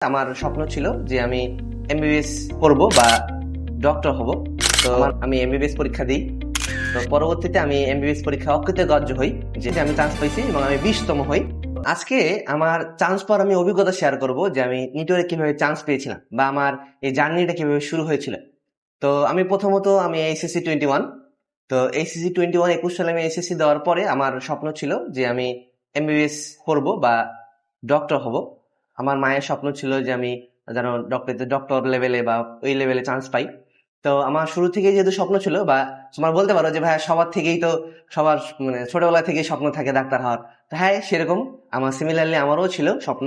আমার স্বপ্ন ছিল যে আমি এমবিবিএস করব বা ডক্টর হব। তো আমি এমবিবিএস পরীক্ষা দিই। তো পরবর্তীতে আমি এমবিবিএস পরীক্ষা অকৃতকার্য হই যেটা আমি চান্স পাইছি এবং আমি বিশতম হই। আজকে আমার চান্স পাওয়ার আমি অভিজ্ঞতা শেয়ার করব যে আমি নিটোরে কীভাবে চান্স পেয়েছিলাম বা আমার এই জার্নিটা কীভাবে শুরু হয়েছিল। তো আমি প্রথমত আমি এইচএসসি টোয়েন্টি ওয়ান তো এইচএসসি টোয়েন্টি ওয়ান একুশ সালে আমি এইচএসসি দেওয়ার পরে আমার স্বপ্ন ছিল যে আমি এমবিবিএস করব বা ডক্টর হব। আমার মায়ের স্বপ্ন ছিল যে আমি যেন ডক্টর ডক্টর লেভেলে বা ওই লেভেলে চান্স পাই। তো আমার শুরু থেকেই যেহেতু স্বপ্ন ছিল বা তোমার বলতে পারো যে, ভাইয়া সবার থেকেই তো সবার মানে ছোটবেলা থেকেই স্বপ্ন থাকে ডাক্তার হওয়ার। তো হ্যাঁ সেরকম আমার সিমিলারলি আমারও ছিল স্বপ্ন।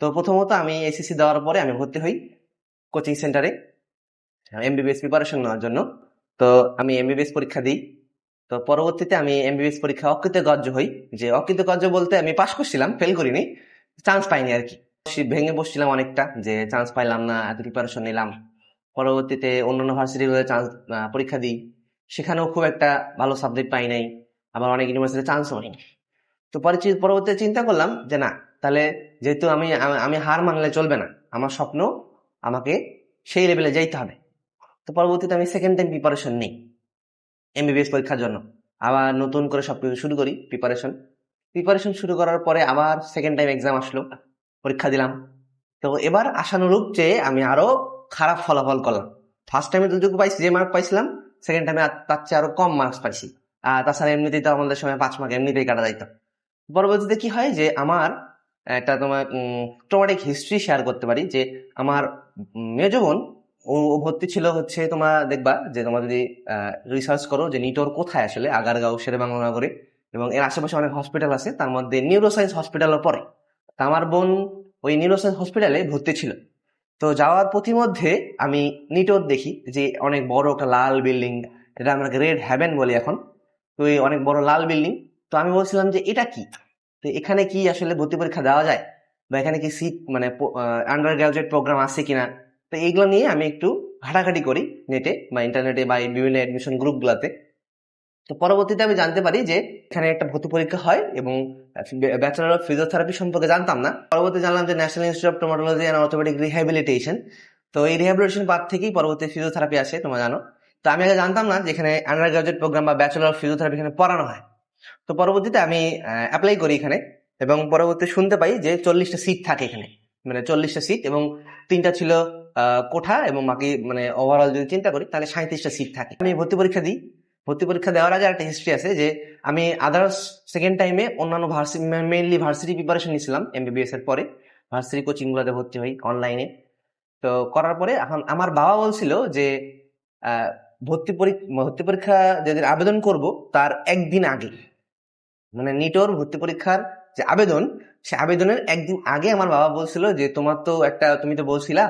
তো প্রথমত আমি এসএসসি দেওয়ার পরে আমি ভর্তি হই কোচিং সেন্টারে এমবিবিএস প্রিপারেশন নেওয়ার জন্য। তো আমি এমবিবিএস পরীক্ষা দিই। তো পরবর্তীতে আমি এমবিবিএস পরীক্ষা অকৃতকার্য হই যে অকৃতকার্য বলতে আমি পাশ করছিলাম ফেল করিনি চান্স পাইনি আর কি। ভেঙে বসছিলাম অনেকটা যে চান্স পাইলাম না, এত প্রিপারেশন নিলাম। পরবর্তীতে অন্যান্য ভার্সিটিগুলোতে চান্স পরীক্ষা দিই। সেখানেও খুব একটা ভালো সাবজেক্ট পাই নাই। আবার অনেক ইউনিভার্সিটিতে চান্সও পাইনি তো পরে পরবর্তীতে চিন্তা করলাম যে না, তাহলে যেহেতু আমি, আমি- আমি হার মানলে চলবে না, আমার স্বপ্ন আমাকে সেই লেভেলে যাইতে হবে। তো পরবর্তীতে আমি সেকেন্ড টাইম প্রিপারেশন নিই এমবিবিএস পরীক্ষার জন্য। আবার নতুন করে সব কিছু শুরু করি প্রিপারেশন প্রিপারেশন শুরু করার পরে আবার সেকেন্ড টাইম এক্সাম আসলো। পরীক্ষা দিলাম। তো এবার আশানুরূপ যে আমি আরও খারাপ ফলাফল করলাম। ফার্স্ট টাইমে যতটুকু পাইছি, যে মার্ক পাইছিলাম সেকেন্ড টাইমে তার চেয়ে আরও কম মার্কস পাইছি। আর তাছাড়া এমনিতেই তো আমাদের সময় পাঁচ মার্ক এমনিতেই কাটা যাইতো। পরবর্তীতে কি হয় যে আমার একটা তোমার ট্রমাটিক হিস্ট্রি শেয়ার করতে পারি যে আমার মেজ বোন, ও ভর্তি ছিল হচ্ছে তোমার দেখবা যে তোমার যদি রিসার্চ করো যে নিটোর কোথায় আসলে, আগারগাঁও শেরে বাংলা নগরে এবং এর আশেপাশে অনেক হসপিটাল আছে, তার মধ্যে নিউরোসায়েন্স হসপিটালও পড়ে। তা আমার বোন ওই নিউরোসায়েন্স হসপিটালে ভর্তি ছিল। তো যাওয়ার পথিমধ্যে আমি নিটোর দেখি যে অনেক বড় একটা লাল বিল্ডিং, এটা আমরা রেড হ্যাভেন বলি এখন, তো এই অনেক বড় লাল বিল্ডিং। তো আমি বলছিলাম যে এটা কি? তো এখানে কি আসলে ভর্তি পরীক্ষা দেওয়া যায়? বা এখানে কি সিট মানে আন্ডার গ্রাজুয়েট প্রোগ্রাম আছে কিনা? তো এইগুলো নিয়ে আমি একটু ঘাটাঘাটি করি নেটে বা ইন্টারনেটে বা বিভিন্ন অ্যাডমিশন গ্রুপগুলোতে তো পরবর্তীতে আমি জানতে পারি যে এখানে একটা ভর্তি পরীক্ষা হয় এবং ব্যাচেলর অফ ফিজিওথেরাপি সম্পর্কে জানতাম না। পরবর্তী জানলাম যে National Institute of Traumatology and Orthopaedic Rehabilitation তো এই রিহ্যাবিলিটেশন পার্ট থেকেই পরবর্তী ফিজিওথেরাপি আসে, তোমরা জানো। তো আমি আগে জানতাম না যে এখানে আন্ডার গ্রাজুয়েট প্রোগ্রাম বা ব্যাচেলর অফ ফিজিওথেরাপি এখানে পড়ানো হয়। তো পরবর্তীতে আমি অ্যাপ্লাই করি এখানে এবং পরবর্তী শুনতে পাই যে চল্লিশটা সিট থাকে এখানে। মানে চল্লিশটা সিট এবং তিনটা ছিল কোঠা এবং বাকি মানে ওভারঅল যদি চিন্তা করি তাহলে সাঁত্রিশটা সিট থাকে। আমি ভর্তি পরীক্ষা দিই। ভর্তি পরীক্ষা দেওয়ার আগে একটা হিস্ট্রি আছে যে আমি আদার্স সেকেন্ড টাইমে অন্যান্য ভার্সিটি মেইনলি ভার্সিটি প্রিপারেশন নিয়েছিলাম এমবিবিএস এর পরে। ভার্সিটি কোচিং গুলোতে ভর্তি হই অনলাইনে তো করার পরে এখন আমার বাবা বলছিল যে ভর্তি পরীক্ষা ভর্তি পরীক্ষা যেদিন আবেদন করব তার একদিন আগে। মানে নিটোর ভর্তি পরীক্ষার যে আবেদন, সে আবেদনের একদিন আগে আমার বাবা বলছিল যে, তোমার তো একটা, তুমি তো বলছিলা,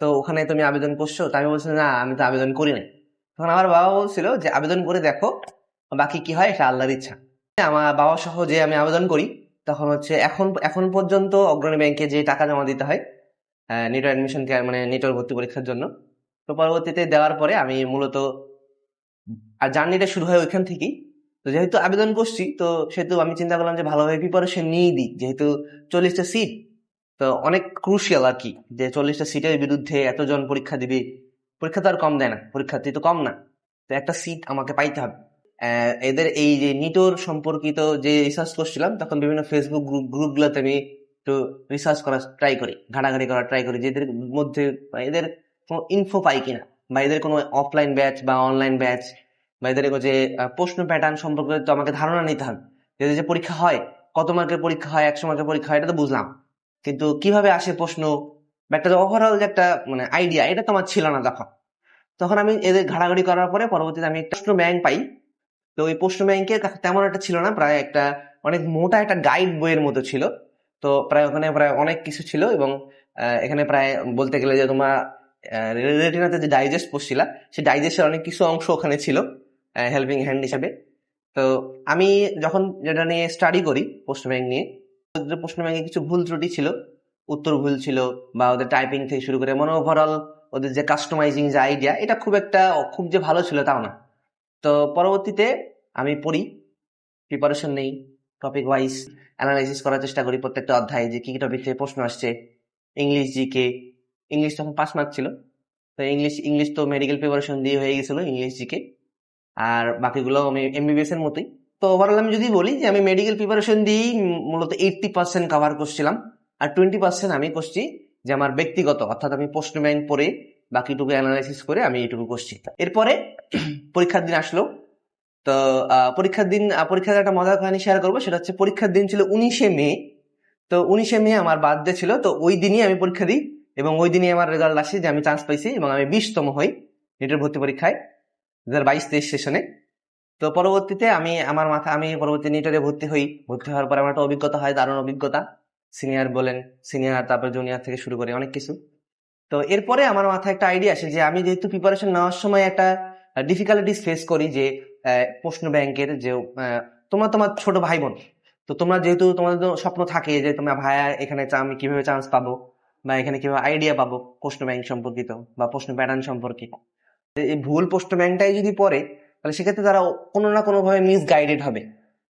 তো ওখানে তুমি আবেদন করছ। তা আমি বলছিলাম, না, আমি তো আবেদন করি নাই। তখন আমার বাবা বলছিল যে, আবেদন করে দেখো, বাকি কি হয় এটা আল্লাহর ইচ্ছা। আমার বাবা সহ যে আমি আবেদন করি, তখন হচ্ছে এখন এখন পর্যন্ত অগ্রণী ব্যাংকে যে টাকা জমা দিতে হয় নিটো অ্যাডমিশন মানে নিটোর ভর্তি পরীক্ষার জন্য, তো পরবর্তীতে দেওয়ার পরে আমি মূলত আর জার্নিটা শুরু হয় ওইখান থেকেই। তো যেহেতু আবেদন করছি, তো সেহেতু আমি চিন্তা করলাম যে, ভালোভাবে প্রিপারেশন নিয়েই দিই, যেহেতু চল্লিশটা সিট তো অনেক ক্রুশিয়াল আর কি, যে চল্লিশটা সিটের বিরুদ্ধে এতজন পরীক্ষা দিবে পরীক্ষা তো আর কম দেয় না, পরীক্ষার্থী তো কম না। তো একটা সিট আমাকে পাইতে হবে। এদের এই যে নিটোর সম্পর্কিত যে রিসার্চ করছিলাম, তখন বিভিন্ন ফেসবুক গ্রুপ গ্রুপগুলোতে আমি একটু রিসার্চ করার ট্রাই করি, ঘাটাঘাটি করার ট্রাই করি, যে এদের মধ্যে এদের কোনো ইনফো পাই কিনা, বা এদের কোনো অফলাইন ব্যাচ বা অনলাইন ব্যাচ বা এদের যে প্রশ্ন প্যাটার্ন সম্পর্কে তো আমাকে ধারণা নিতে হবে। এদের যে পরীক্ষা হয়, কত মার্কের পরীক্ষা হয়, একশো মার্কের পরীক্ষা হয়, এটা তো বুঝলাম। কিন্তু কীভাবে আসে প্রশ্ন? বা একটা ওভারঅল যে একটা মানে আইডিয়া এটা তোমার ছিল না তখন তখন আমি এদের ঘাড়াঘাড়ি করার পরে পরবর্তীতে আমি একটা প্রশ্ন ব্যাংক পাই। তো ওই প্রশ্ন ব্যাংকের তেমন একটা ছিল না, প্রায় একটা অনেক মোটা একটা গাইড বইয়ের মতো ছিল। তো প্রায় ওখানে প্রায় অনেক কিছু ছিল এবং এখানে প্রায় বলতে গেলে যে তোমার রেটিনাতে যে ডাইজেস্ট পড়ছিলা সেই ডাইজেস্টের অনেক কিছু অংশ ওখানে ছিল হেল্পিং হ্যান্ড হিসাবে। তো আমি যখন যেটা নিয়ে স্টাডি করি, প্রশ্ন ব্যাংক নিয়ে প্রশ্ন ব্যাংকে কিছু ভুল ত্রুটি ছিল। উত্তর ভুল ছিল বা ওদের টাইপিং থেকে শুরু করে মনে ওভারঅল ওদের যে কাস্টমাইজিং যে আইডিয়া এটা খুব একটা, খুব যে ভালো ছিল তাও না। তো পরবর্তীতে আমি পড়ি প্রিপারেশন নেই টপিক ওয়াইজ অ্যানালাইসিস করার চেষ্টা করি প্রত্যেকটা অধ্যায়ে যে কী কী টপিক থেকে প্রশ্ন আসছে ইংলিশ জিকে ইংলিশ তখন পাঁচ মার্ক ছিল। তো ইংলিশ ইংলিশ তো মেডিকেল প্রিপারেশন দিয়ে হয়ে গেছিল ইংলিশ জিকে আর বাকিগুলো আমি এমবিবিএস এর মতোই। তো ওভারঅল আমি যদি বলি যে আমি মেডিকেল প্রিপারেশন দিয়েই মূলত এইটটি পার্সেন্ট কাভার করছিলাম। আর টোয়েন্টি পার্সেন্ট আমি করছি যে আমার ব্যক্তিগত, অর্থাৎ আমি প্রশ্ন ব্যাংক পড়ে বাকিটুকু অ্যানালাইসিস করে আমি এইটুকু করছি। এরপরে পরীক্ষার দিন আসলো। তো পরীক্ষার দিন পরীক্ষার একটা মজার কাহিনী শেয়ার করব, সেটা হচ্ছে পরীক্ষার দিন ছিল উনিশে মে। তো উনিশে মে আমার বার্থডে ছিল, তো ওই দিনই আমি পরীক্ষা দিই এবং ওই দিনই আমার রেজাল্ট আসে যে আমি চান্স পাইছি এবং আমি বিশতম হই নেটের ভর্তি পরীক্ষায় দু হাজার বাইশ তেইশ সেশনে তো পরবর্তীতে আমি, আমার মাথা, আমি পরবর্তী নিটরে ভর্তি হই। ভর্তি হওয়ার পরে আমার একটা অভিজ্ঞতা হয়, দারুণ অভিজ্ঞতা। সিনিয়র বলেন সিনিয়র তারপর জুনিয়র থেকে শুরু করে অনেক কিছু। তো এরপরে আমার মাথায় একটা আইডিয়া আসে যে আমি যেহেতু প্রিপারেশন নেওয়ার সময় একটা ডিফিকাল্টিস ফেস করি যে প্রশ্ন ব্যাংকের যে তোমরা তোমার ছোট ভাই বোন তো তোমরা যেহেতু তোমাদের স্বপ্ন থাকে যে তোমরা ভাইয়া এখানে আমি কীভাবে চান্স পাবো বা এখানে কীভাবে আইডিয়া পাবো প্রশ্ন ব্যাংক সম্পর্কিত বা প্রশ্ন প্যাটার্ন সম্পর্কে। এই ভুল প্রশ্ন ব্যাংকটাই যদি পড়ে, তাহলে সেক্ষেত্রে তারা কোনো না কোনোভাবে মিসগাইডেড হবে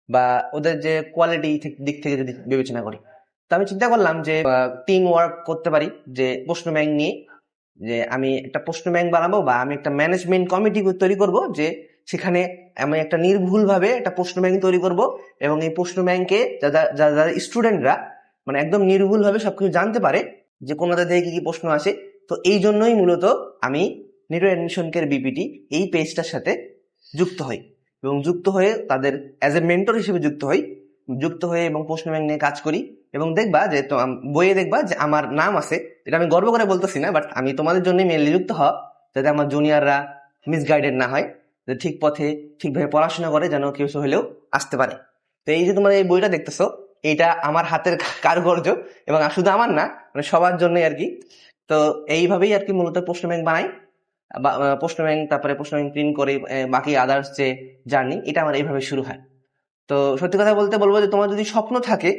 বা ওদের যে কোয়ালিটি দিক থেকে যদি বিবেচনা করি। তো আমি চিন্তা করলাম যে টিম ওয়ার্ক করতে পারি, যে প্রশ্ন ব্যাংক নিয়ে, যে আমি একটা প্রশ্ন ব্যাংক বানাবো বা আমি একটা ম্যানেজমেন্ট কমিটি তৈরি করব, যে সেখানে আমি একটা নির্ভুল ভাবে একটা প্রশ্ন ব্যাংক তৈরি করব এবং এই প্রশ্ন ব্যাংকে যারা যারা স্টুডেন্টরা মানে একদম নির্ভুল ভাবে সবকিছু জানতে পারে যে কোনটা থেকে কি কি প্রশ্ন আসে। তো এই জন্যই মূলত আমি নিরো অ্যাডমিশন কেয়ার বিপিটি এই পেজটার সাথে যুক্ত হই এবং যুক্ত হয়ে তাদের অ্যাজ এ মেন্টর হিসেবে যুক্ত হই। যুক্ত হয়ে এবং প্রশ্ন ব্যাংক নিয়ে কাজ করি এবং দেখবা যে বইয়ে দেখবা যে আমার নাম আছে এটা আমি গর্ব করে বলতেছি না বাট আমি তোমাদের জন্যই মেনলি যুক্ত হওয়া, যাতে আমার জুনিয়ররা মিসগাইডেড না হয়, যে ঠিক পথে ঠিকভাবে পড়াশোনা করে যেন কেউ হলেও আসতে পারে। তো এই যে তোমার এই বইটা দেখতেছো, এইটা আমার হাতের কারুকার্য এবং শুধু আমার না মানে সবার জন্যই আর কি। তো এইভাবেই আর কি মূলত প্রশ্ন ব্যাংক বানাই প্রশ্ন ব্যাংক তারপরে প্রশ্ন ব্যাংক প্রিন্ট করে বাকি আদার্স যে জার্নি এটা আমার এইভাবে শুরু হয়। তো সত্যি কথা বলতে বলব যে তোমার যদি স্বপ্ন থাকে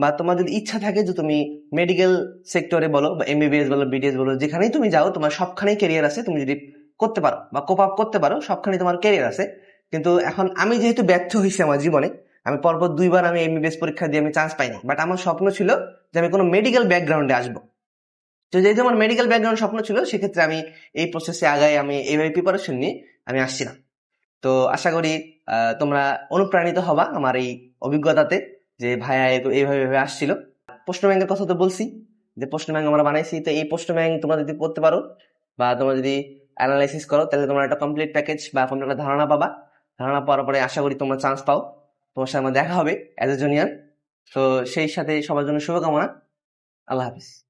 বা তোমার যদি ইচ্ছা থাকে যে তুমি মেডিকেল সেক্টরে বলো বা এমবিবিএস বলো বিডিএস বলো, যেখানেই তুমি যাও, তোমার সবখানেই ক্যারিয়ার আছে, তুমি যদি করতে পারো বা কোপ আপ করতে পারো সবখানে তোমার ক্যারিয়ার আছে। কিন্তু এখন আমি যেহেতু ব্যর্থ হয়েছি আমার জীবনে, আমি পরপর দুইবার আমি এমবিবিএস পরীক্ষা দিয়ে আমি চান্স পাইনি। বাট আমার স্বপ্ন ছিল যে আমি কোনো মেডিকেল ব্যাকগ্রাউন্ডে আসব। তো যেহেতু আমার মেডিকেল ব্যাকগ্রাউন্ড স্বপ্ন ছিল, সেক্ষেত্রে আমি এই প্রসেসে আগায় আমি এইভাবে প্রিপারেশন নিয়ে আমি আসছিলাম। তো আশা করি তোমরা অনুপ্রাণিত হবা আমার এই অভিজ্ঞতাতে যে ভাইয়া এই- এইভাবে এইভাবে আসছিল। প্রশ্ন ব্যাংকের কথা তো বলছি যে প্রশ্ন ব্যাংক আমরা বানাইছি, তো এই প্রশ্ন ব্যাংক তোমরা যদি করতে পারো বা তোমরা যদি অ্যানালাইসিস করো, তাহলে তোমরা একটা কমপ্লিট প্যাকেজ বা তোমরা একটা ধারণা পাবা। ধারণা পাওয়ার পরে আশা করি তোমরা চান্স পাও। তোমার সাথে আমার দেখা হবে অ্যাজ এ জুনিয়র তো সেই সাথে সবার জন্য শুভকামনা। আল্লাহ হাফিজ।